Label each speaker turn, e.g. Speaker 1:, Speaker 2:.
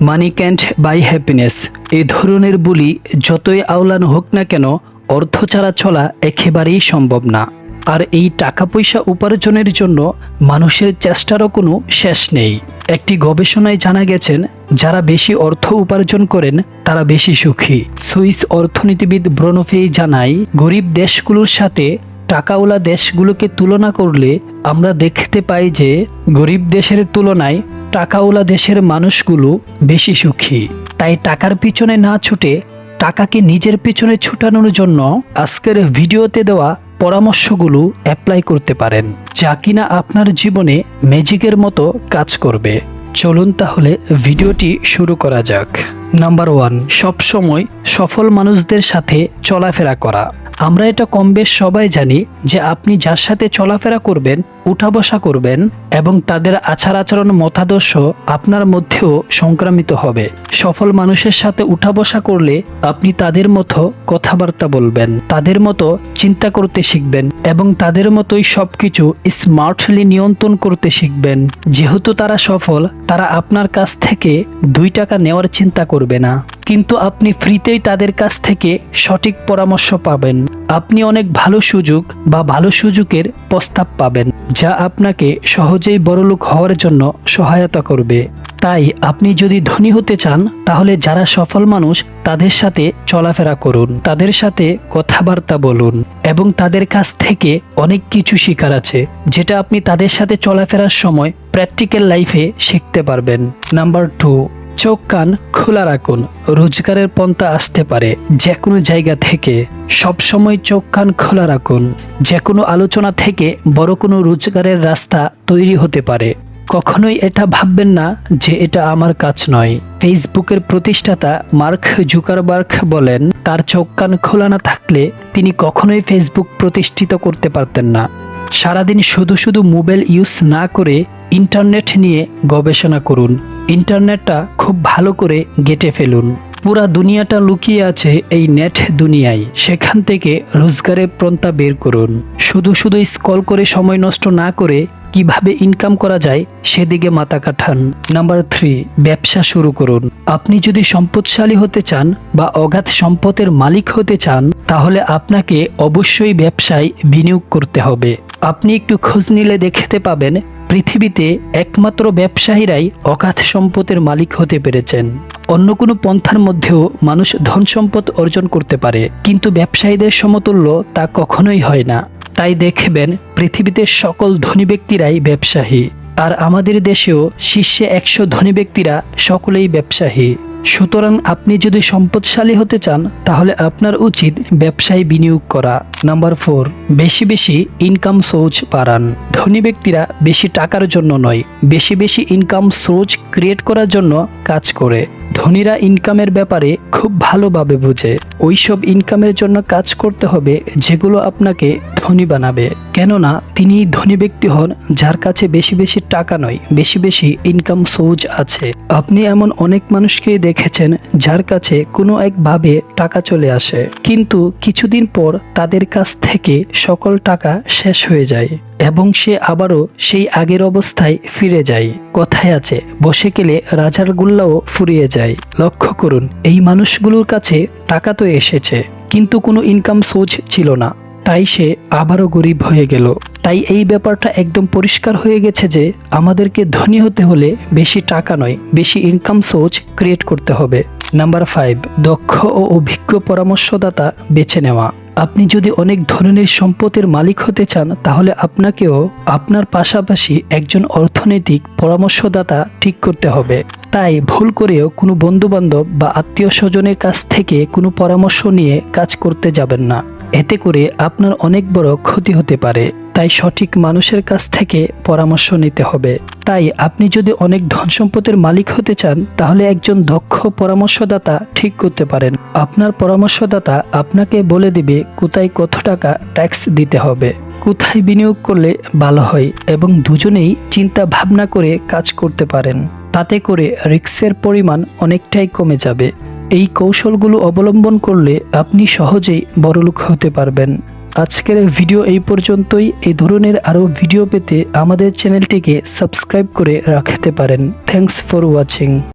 Speaker 1: Money can't buy happiness এ ধরনের বুলি যতই আওলানো হোক না কেন, অর্থ ছাড়া চলা একেবারেই সম্ভব না। আর এই টাকা পয়সা উপার্জনের জন্য মানুষের চেষ্টারও কোনো শেষ নেই। একটি গবেষণায় জানা গেছেন, যারা বেশি অর্থ উপার্জন করেন, তারা বেশি সুখী। সুইস অর্থনীতিবিদ ব্রনোফেই জানায়, গরিব দেশগুলোর সাথে টাকাওয়ালা দেশগুলোকে তুলনা করলে আমরা দেখতে পাই যে গরিব দেশের তুলনায় টাকাওয়ালা দেশের মানুষগুলো বেশি সুখী। তাই টাকার পিছনে না ছুটে টাকাকে নিজের পিছনে ছুটানোর জন্য আজকের ভিডিওতে দেওয়া পরামর্শগুলো অ্যাপ্লাই করতে পারেন, যা কিনা আপনার জীবনে ম্যাজিকের মতো কাজ করবে। চলুন তাহলে ভিডিওটি শুরু করা যাক। নাম্বার ওয়ান সবসময় সফল মানুষদের সাথে চলাফেরা করা। আমরা এটা কম বেশ সবাই জানি যে আপনি যার সাথে চলাফেরা করবেন, উঠা বসা করবেন এবং তাদের আচার আচরণ, মতাদর্শ আপনার মধ্যেও সংক্রামিত হবে। সফল মানুষের সাথে উঠা বসা করলে আপনি তাদের মতো কথাবার্তা বলবেন, তাদের মতো চিন্তা করতে শিখবেন এবং তাদের মতোই সবকিছু স্মার্টলি নিয়ন্ত্রণ করতে শিখবেন। যেহেতু তারা সফল, তারা আপনার কাছ থেকে দুই টাকা নেওয়ার চিন্তা করবে না। কিন্তু আপনি ফ্রিতেই তাদের কাছ থেকে সঠিক পরামর্শ পাবেন। আপনি অনেক ভালো সুযোগ বা ভালো সুযোগের প্রস্তাব পাবেন, যা আপনাকে সহজেই বড়লোক হওয়ার জন্য সহায়তা করবে। তাই আপনি যদি ধনী হতে চান, তাহলে যারা সফল মানুষ, তাদের সাথে চলাফেরা করুন, তাদের সাথে কথাবার্তা বলুন এবং তাদের কাছ থেকে অনেক কিছু শেখার আছে, যেটা আপনি তাদের সাথে চলাফেরার সময় প্র্যাকটিক্যাল লাইফে শিখতে পারবেন। নাম্বার টু চোখ কান খোলা রাখুন। রোজগারের পন্থা আসতে পারে। যে কোনো জায়গা থেকে সব সময় চোখ কান খোলা রাখুন। যে কোনো আলোচনা থেকে বড় কোনো রোজগারের রাস্তা তৈরি হতে পারে। কখনোই এটা ভাববেন না যে এটা আমার কাজ নয়। ফেসবুকের প্রতিষ্ঠাতা মার্ক জুকারবার্গ বলেন, তার চোখ কান খোলা না থাকলে তিনি কখনোই ফেসবুক প্রতিষ্ঠিত করতে পারতেন না। সারাদিন শুধু শুধু মোবাইল ইউজ না করে ইন্টারনেট নিয়ে গবেষণা করুন। ইন্টারনেটটা খুব ভালো করে গেটে ফেলুন। পুরা দুনিয়াটা লুকিয়ে আছে এই নেট দুনিয়ায়। সেখান থেকে রোজগারের প্রন্থা বের করুন। শুধু শুধু স্কল করে সময় নষ্ট না করে কীভাবে ইনকাম করা যায় সেদিকে মাথা কাঠান। নাম্বার থ্রি ব্যবসা শুরু করুন। আপনি যদি সম্পদশালী হতে চান বা অগাধ সম্পদের মালিক হতে চান, তাহলে আপনাকে অবশ্যই ব্যবসায় বিনিয়োগ করতে হবে। আপনি একটু খোঁজ নিলে দেখতে পাবেন পৃথিবীতে একমাত্র ব্যবসায়ীরাই অগাধ সম্পদের মালিক হতে পেরেছেন। অন্য কোনো পন্থার মধ্যেও মানুষ ধন সম্পদ অর্জন করতে পারে, কিন্তু ব্যবসায়ীদের সমতুল্য তা কখনোই হয় না। তাই দেখবেন, পৃথিবীতে সকল ধনী ব্যক্তিরাই ব্যবসায়ী, আর আমাদের দেশেও শীর্ষে একশো ধনী ব্যক্তিরা সকলেই ব্যবসায়ী। সুতরাং আপনি যদি সম্পদশালী হতে চান, তাহলে আপনার উচিত ব্যবসায় বিনিয়োগ করা। নাম্বার ফোর, বেশি বেশি ইনকাম সোর্স বাড়ান। ধনী ব্যক্তিরা বেশি টাকার জন্য নয়, বেশি বেশি ইনকাম সোর্স ক্রিয়েট করার জন্য কাজ করে। ধনীরা ইনকামের ব্যাপারে খুব ভালোভাবে বুঝে। ওইসব ইনকামের জন্য কাজ করতে হবে, যেগুলো আপনাকে ধনী বানাবে। কেননা তিনি ধনী ব্যক্তি হন, যার কাছে বেশি বেশি টাকা নয়, বেশি বেশি ইনকাম সোর্স আছে। আপনি এমন অনেক মানুষকেই দেখেছেন, যার কাছে কোনো একভাবে টাকা চলে আসে। কিন্তু কিছুদিন পর তাদের কাছ থেকে সকল টাকা শেষ হয়ে যায় এবং সে আবারও সেই আগের অবস্থায় ফিরে যায়। কথায় আছে, বসে গেলে রাজার গুল্লাও ফুরিয়ে যায়। লক্ষ্য করুন, এই মানুষগুলোর কাছে টাকা তো এসেছে, কিন্তু কোনো ইনকাম সোর্স ছিল না। তাই সে আবারও গরিব হয়ে গেল। তাই এই ব্যাপারটা একদম পরিষ্কার হয়ে গেছে যে, আমাদেরকে ধনী হতে হলে বেশি টাকা নয়, বেশি ইনকাম সোর্স ক্রিয়েট করতে হবে। নাম্বার ফাইভ দক্ষ ও অভিজ্ঞ পরামর্শদাতা বেছে নেওয়া। আপনি যদি অনেক ধরনের সম্পদের মালিক হতে চান, তাহলে আপনাকেও আপনার পাশাপাশি একজন অর্থনৈতিক পরামর্শদাতা ঠিক করতে হবে। তাই ভুল করেও কোনো বন্ধুবান্ধব বা আত্মীয় স্বজনের কাছ থেকে কোনো পরামর্শ নিয়ে কাজ করতে যাবেন না। এতে করে আপনার অনেক বড় ক্ষতি হতে পারে। তাই সঠিক মানুষের কাছ থেকে পরামর্শ নিতে হবে। তাই আপনি যদি অনেক ধন সম্পদের মালিক হতে চান, তাহলে একজন দক্ষ পরামর্শদাতা ঠিক করতে পারেন। আপনার পরামর্শদাতা আপনাকে বলে দিবে কোথায় কত টাকা ট্যাক্স দিতে হবে। কোথায় বিনিয়োগ করলে ভালো হয় এবং দুজনেই চিন্তা ভাবনা করে কাজ করতে পারেন। তাতে করে রিক্সের পরিমাণ অনেকটাই কমে যাবে। এই কৌশলগুলো অবলম্বন করলে আপনি সহজেই বড়লোক হতে পারবেন। আজকের ভিডিও এই পর্যন্তই। এই ধরনের আরও ভিডিও পেতে আমাদের চ্যানেলটিকে সাবস্ক্রাইব করে রাখতে পারেন। Thanks for watching.